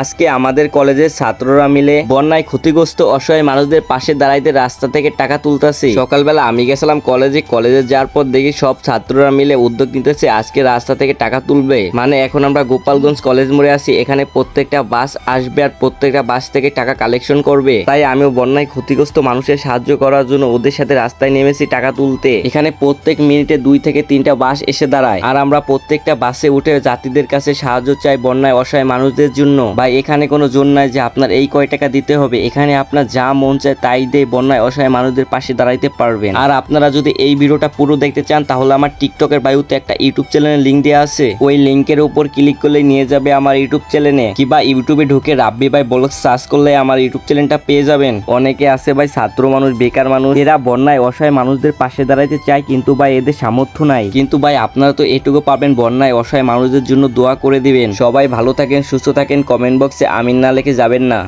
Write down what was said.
আজকে আমাদের কলেজের ছাত্ররা মিলে বন্যায় ক্ষতিগ্রস্ত অসহায় মানুষদের পাশে দাঁড়াইতে রাস্তা থেকে টাকা তুলতাছি। সকালবেলা আমি গেছিলাম কলেজে কলেজে যাওয়ার পর দেখি সব ছাত্ররা মিলে উদ্যোগ নিতেছে, আজকে রাস্তা থেকে টাকা তুলবে। মানে এখন আমরা গোপালগঞ্জ কলেজ মোড়ে আছি, এখানে প্রত্যেকটা বাস আসবে আর প্রত্যেকটা বাস থেকে টাকা কালেকশন করবে। তাই আমিও বন্যায় ক্ষতিগ্রস্ত মানুষের সাহায্য করার জন্য ওদের সাথে রাস্তায় নেমেছি টাকা তুলতে। এখানে প্রত্যেক মিনিটে দুই থেকে তিনটা বাস এসে দাঁড়ায়। আর আমরা প্রত্যেকটা বাসে উঠে যাত্রীদের কাছে সাহায্য চাই বন্যায় অসহায় মানুষদের জন্য। বা এখানে কোনো জোন নাই যে আপনার এই কয় টাকা দিতে হবে। এখানে আপনার যা মন চায় তাই দিয়ে বন্যায় অসহায় মানুষদের পাশে দাঁড়াইতে পারবেন। আর আপনারা যদি এই ভিডিওটা পুরো দেখতে চান, তাহলে আমার টিকটকের বায়ুতে একটা ইউটিউব চ্যানেলের লিঙ্ক দেওয়া আছে। ওই লিঙ্কের উপর ক্লিক করলে নিয়ে যাবে আমার ইউটিউব চ্যানেলে কিবা ইউটিউবে ঢুকে রাব্বি ভাই ব্লগ সার্চ করলে আমার ইউটিউব চ্যানেলটা পেয়ে যাবেন। অনেকে আছে ভাই, ছাত্র মানুষ, বেকার মানুষ, এরা বন্যায় অসহায় মানুষদের পাশে দাঁড়াইতে চায় কিন্তু ভাই এদের সামর্থ্য নাই। কিন্তু ভাই আপনারা তো এটুকু পাবেন বন্যায় অসহায় মানুষদের জন্য দোয়া করে দিবেন। সবাই ভালো থাকেন, সুস্থ থাকেন কমেন্ট বক্সে আমিন না লিখে যাবেন না।